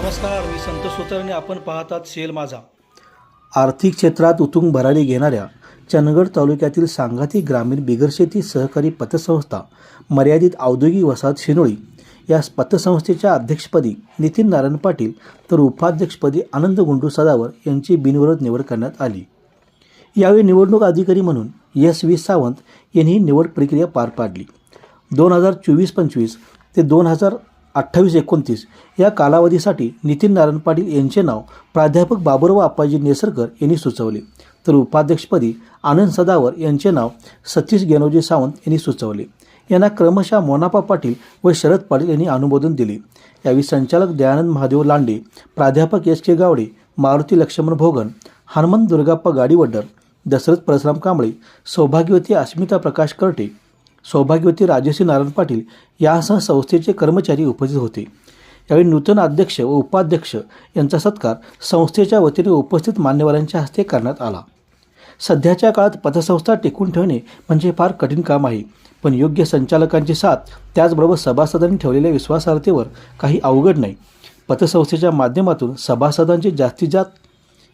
नमस्कार मी संत सुतारने आपण पाहतात सेल माझा. आर्थिक क्षेत्रात उतुंग भरारी घेणाऱ्या चंदगड तालुक्यातील सांगाती ग्रामीण बिगरशेती सहकारी पतसंस्था मर्यादित औद्योगिक वसाहत शिनोळी या पतसंस्थेच्या अध्यक्षपदी नितीन नारायण पाटील तर उपाध्यक्षपदी आनंद गुंडू सदावर यांची बिनविरोध निवड करण्यात आली. यावेळी निवडणूक अधिकारी म्हणून एस व्ही सावंत यांनी ही निवड प्रक्रिया पार पाडली. दोन हजार चोवीस पंचवीस ते दोन हजार अठ्ठावीस एकोणतीस. या कालावधीसाठी नितीन नारायण पाटील यांचे नाव प्राध्यापक बाबुराव आप्पाजी नेसरकर यांनी सुचवले. तर उपाध्यक्षपदी आनंद सदावर यांचे नाव सतीश गेनोजी सावंत यांनी सुचवले. यांना क्रमशः मोनापा पाटील व शरद पाटील यांनी अनुमोदन दिले. यावेळी संचालक दयानंद महादेव लांडे प्राध्यापक एस के गावडे मारुती लक्ष्मण भोगन हनुमंत दुर्गाप्पा गाडीवड्डर दशरथ परशुराम कांबळे सौभाग्यवती अस्मिता प्रकाश कर्टे सौभाग्यवती राजश्री नारायण पाटील यासह संस्थेचे कर्मचारी उपस्थित होते. यावेळी नूतन अध्यक्ष व उपाध्यक्ष यांचा सत्कार संस्थेच्या वतीने उपस्थित मान्यवरांच्या हस्ते करण्यात आला. सध्याच्या काळात पतसंस्था टिकून ठेवणे म्हणजे फार कठीण काम आहे पण योग्य संचालकांची साथ त्याचबरोबर सभासदांनी ठेवलेल्या विश्वासार्हतेवर काही अवघड नाही. पतसंस्थेच्या माध्यमातून सभासदांची जास्तीत जास्त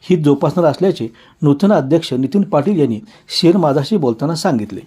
हित जोपासणार असल्याचे नूतन अध्यक्ष नितीन पाटील यांनी शेर माझाशी बोलताना सांगितले.